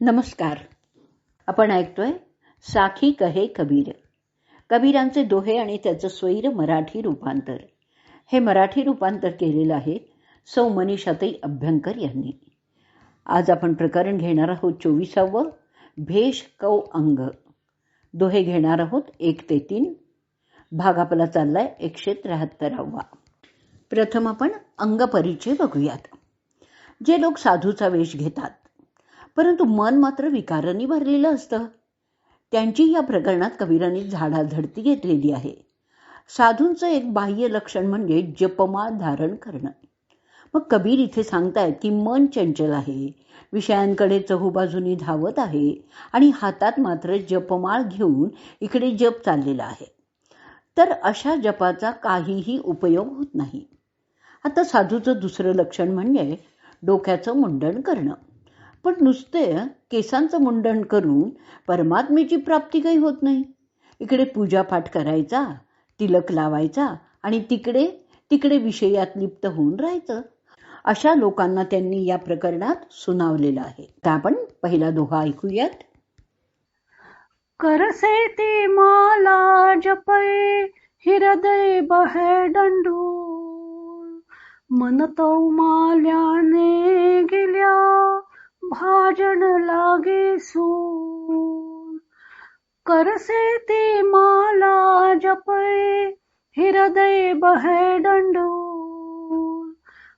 नमस्कार. आपण ऐकतोय साखी कहे कबीर. कबीरांचे दोहे आणि त्याचं स्वैर मराठी रूपांतर. हे मराठी रूपांतर केलेलं आहे सौ मनीषाताई अभ्यंकर यांनी. आज आपण प्रकरण घेणार आहोत चोवीसावं भेष कौ अंग. दोहे घेणार आहोत एक ते तीन. भाग आपला चाललाय एकशे त्र्याहत्तरावा. प्रथम आपण अंगपरिचय बघूयात. जे लोक साधूचा वेश घेतात परंतु मन मात्र विकारांनी भरलेलं असतं. त्यांची या प्रकरणात कबीरांनी झाडाझडती घेतलेली आहे. साधूंचं एक बाह्य लक्षण म्हणजे जपमाळ धारण करणं. मग कबीर इथे सांगतायत की मन चंचल आहे विषयांकडे चहूबाजूनी धावत आहे आणि हातात मात्र जपमाळ घेऊन इकडे जप चाललेला आहे. तर अशा जपाचा काहीही उपयोग होत नाही. आता साधूचं दुसरं लक्षण म्हणजे डोक्याचं मुंडण करणं. पण नुसते केसांचं मुंडण करून परमात्मेची प्राप्ती काही होत नाही. इकडे पूजापाठ करायचा तिलक लावायचा आणि तिकडे तिकडे विषयात लिप्त होऊन राहायचं. अशा लोकांना त्यांनी या प्रकरणात सुनावलेलं आहे. तर आपण पहिला दोहा ऐकूयात. करसे ते माला जपे हृदय बहे दंडू मन तो माल्याने भाजन लागे सूर करसे ते माला जपे हृदय बहे दंडूर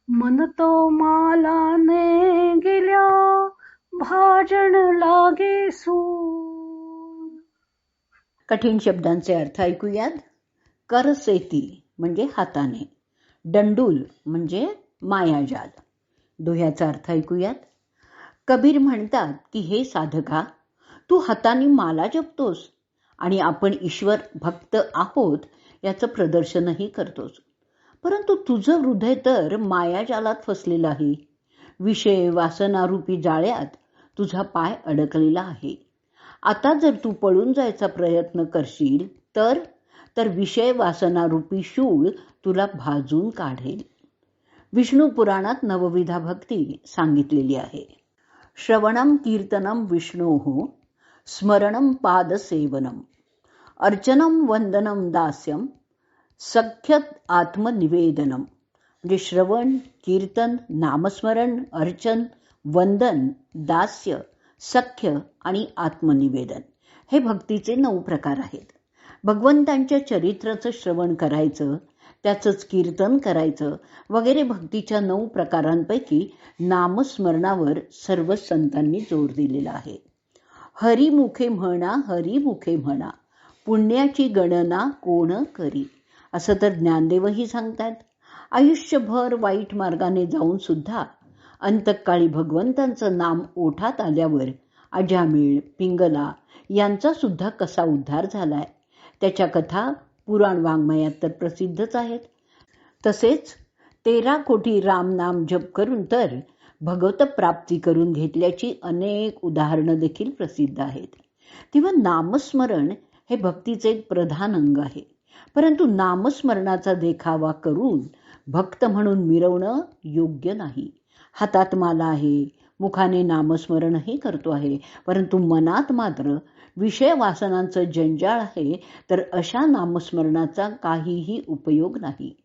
मन तो मालाने गेल्या भाजन लागे सूर कठीण शब्दांचे अर्थ ऐकूयात. करसेती म्हणजे हाताने. दंडूल म्हणजे मायाजाल. दोह्याचा अर्थ ऐकूयात. कबीर म्हणतात की हे साधका तू हाताने माला जपतोस आणि आपण ईश्वर भक्त आहोत याचं प्रदर्शनही करतोस. परंतु तुझं हृदय तर मायाजालात फसलेलं आहे विषय वासनारूपी जाळ्यात तुझा पाय अडकलेला आहे. आता जर तू पळून जायचा प्रयत्न करशील तर तर विषय वासनारूपी शूळ तुला भाजून काढेल. विष्णू पुराणात नवविधा भक्ती सांगितलेली आहे. श्रवणं कीर्तनं विष्णोः स्मरणं पादसेवनम् अर्चनं वंदनं दास्यम सख्य आत्मनिवेदनम म्हणजे श्रवण कीर्तन नामस्मरण अर्चन वंदन दास्य सख्य आणि आत्मनिवेदन हे भक्तीचे नऊ प्रकार आहेत. भगवंतांच्या चरित्राचं श्रवण करायचं त्याचंच कीर्तन करायचं. वगैरे भक्तीच्या नऊ प्रकारांपैकी नामस्मरणावर सर्व संतांनी जोर दिलेला आहे. हरिमुखे म्हणा हरिमुखे म्हणा पुण्याची गणना कोण करी? असं तर ज्ञानदेवही सांगतात. आयुष्यभर वाईट मार्गाने जाऊन सुद्धा अंतकाळी भगवंतांचं नाम ओठात आल्यावर अजामिळ पिंगला यांचा सुद्धा कसा उद्धार झालाय? त्याच्या कथा पुराण वाङ्मयात तर प्रसिद्धच आहेत. तसेच तेरा कोटी राम नाम जप करून तर भगवत प्राप्ती करून घेतल्याची अनेक उदाहरणं देखील प्रसिद्ध आहेत. तेव्हा नामस्मरण हे भक्तीचे एक प्रधान अंग आहे. परंतु नामस्मरणाचा देखावा करून भक्त म्हणून मिरवणं योग्य नाही. हातात माला आहे मुखाने नामस्मरणही करतो आहे परंतु मनात मात्र विषय वासनांचं जंजाळ आहे तर अशा नामस्मरणाचा काहीही उपयोग नाही.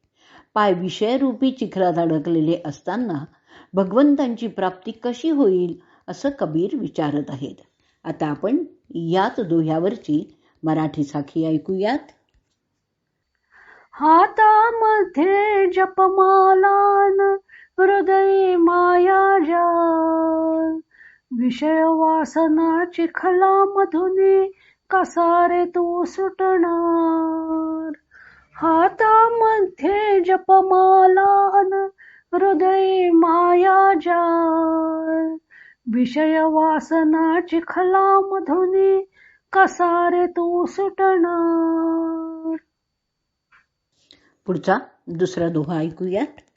पाय विषयरूपी चिखलात अडकलेले असताना भगवंतांची प्राप्ती कशी होईल असं कबीर विचारत आहेत. आता आपण याच दोह्यावरची मराठी साखी ऐकूयात. हातामध्ये जपमालान हृदय माया जाल विषय चिखलामधुनी कसारे तू सुटणार? हातामध्ये जपमाला अन हृदय माया जाल विषय वासना चिखला कसारे तू सुटणार? पुढचा दुसरा दोहा ऐकूयात.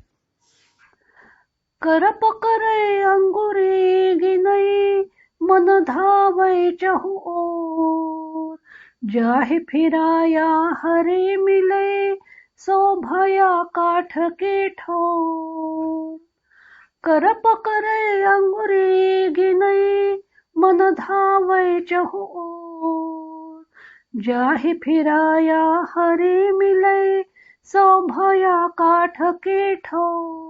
करे अंगुरी गिनई, मन धावै चहु ओर। जाहि फिराया हरे मिले, सो भया काठ के ठोर। करप करे अंगुरी गिनई, मन धावै चहु जाहि फिराया हरे मिले, सो भया काठ केठो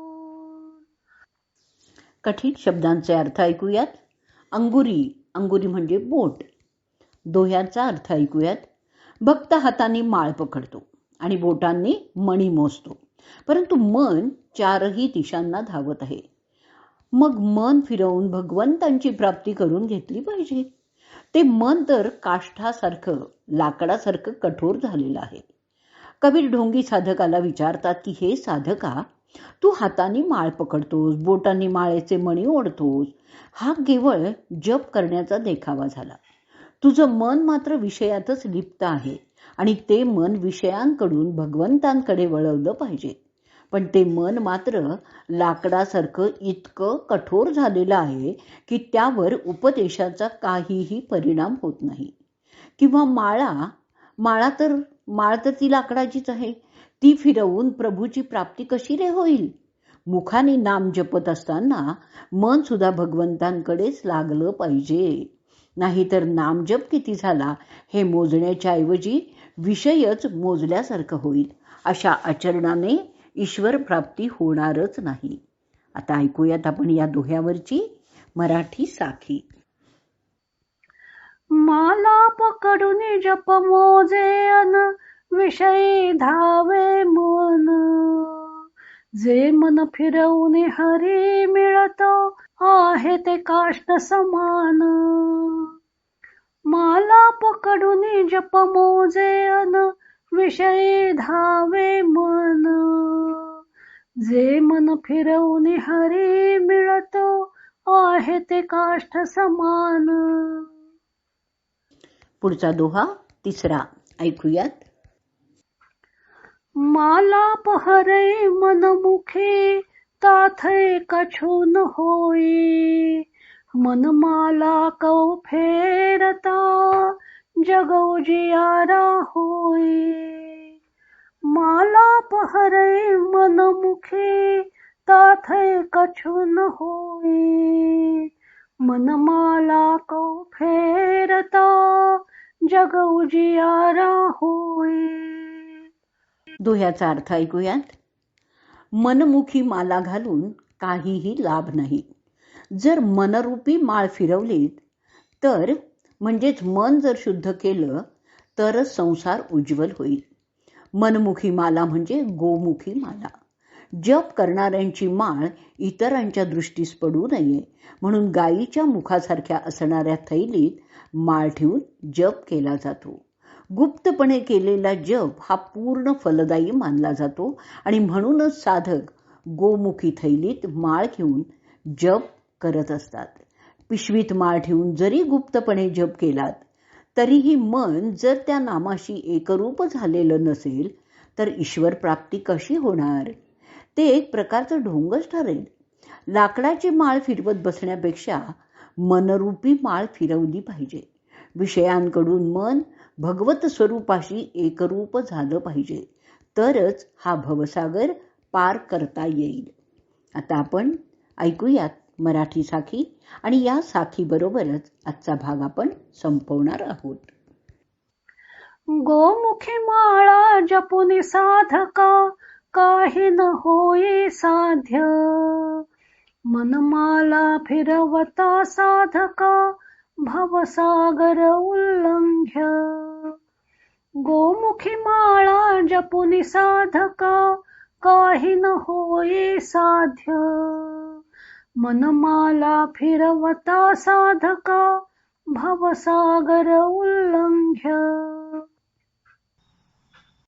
कठीण शब्दांचे अर्थ ऐकूयात. अंगुरी अंगुरी म्हणजे बोट. दोह्याचा अर्थ ऐकूयात. भक्त हाताने माळ पकडतो आणि बोटांनी मणी मोजतो. परंतु मन चारही दिशांना धावत आहे. मग मन फिरवून भगवंतांची प्राप्ती करून घेतली पाहिजे. ते मन तर काष्ठासारखं लाकडासारखं कठोर झालेलं आहे. कबीर ढोंगी साधकाला विचारतात की हे साधका तू हाताने माळ पकडतोस बोटांनी माळेचे मणी ओढतोस. हा केवळ जप करण्याचा देखावा झाला. तुझं मन मात्र विषयातच लिप्त आहे आणि ते मन विषयांकडून भगवंतांकडे वळवलं पाहिजे. पण ते मन मात्र लाकडासारखं इतकं कठोर झालेलं आहे की त्यावर उपदेशाचा काहीही परिणाम होत नाही. किंवा माळा माळा तर माळ तर ती लाकडाचीच आहे. ती फिरवून प्रभूची प्राप्ती कशी रे होईल? मुखाने नाम जपत असताना मन सुद्धा भगवंतांकडेच लागलं पाहिजे. नाहीतर नामजप किती झाला हे मोजण्याच्या ऐवजी विषयच मोजल्यासारखं होईल. अशा आचरणाने ईश्वर प्राप्ती होणारच नाही. आता ऐकूयात आपण या दोह्यावरची मराठी साखी. माला पकडून जप मोजे अन विषयी धावे मन. जे मन फिरवून हरी मिळत आहे ते काष्ट समान. माला पकडून जप मोजे अन विषयी धावे मन. जे मन फिरवून हरी मिळत आहे ते काष्ट समान. पुढचा दोहा तिसरा. ऐकूयात. माला पहरे मनमुखे कछु न होई। मन माला कौ फेरता जगौजियारा होई। माला पहरे मनमुखे कछु न होई। मन माला कौ फेरता जग उजियारा होई। दोह्याचा अर्थ ऐकूयात. मनमुखी माला घालून काहीही लाभ नाही. जर मनरूपी माळ फिरवलीत तर म्हणजेच मन जर शुद्ध केलं तरच संसार उज्ज्वल होईल. मनमुखी माला म्हणजे गोमुखी माला. जप करणाऱ्यांची माळ इतरांच्या दृष्टीस पडू नये म्हणून गायीच्या मुखासारख्या असणाऱ्या थैलीत माळ ठेवून जप केला जातो. गुप्तपणे केलेला जप हा पूर्ण फलदायी मानला जातो. आणि म्हणूनच साधक गोमुखी थैलीत माळ घेऊन जप करत असतात. पिशवीत माळ ठेवून जरी गुप्तपणे जप केलात तरीही मन जर त्या नामाशी एकरूप झालेलं नसेल तर ईश्वर प्राप्ती कशी होणार? ते एक प्रकारचं ढोंगच ठरेल. लाकडाची माळ फिरवत बसण्यापेक्षा मनरूपी माळ फिरवली पाहिजे. विषयांकडून मन भगवत स्वरूपाशी एकरूप झालं पाहिजे. तरच हा भवसागर पार करता येईल. आता आपण ऐकूयात मराठी साखी आणि या साखीबरोबरच आजचा भाग आपण संपवणार आहोत. गोमुखी माळा जपुनी साधका काही न होई साध्य. मनमाला फिरवता साधका भवसागर उल्लंघ्य. गोमुखी माळा जपुनी साधका काही न होई साध्य. मनमाला फिरवता साधका भवसागर उल्लंघ्य.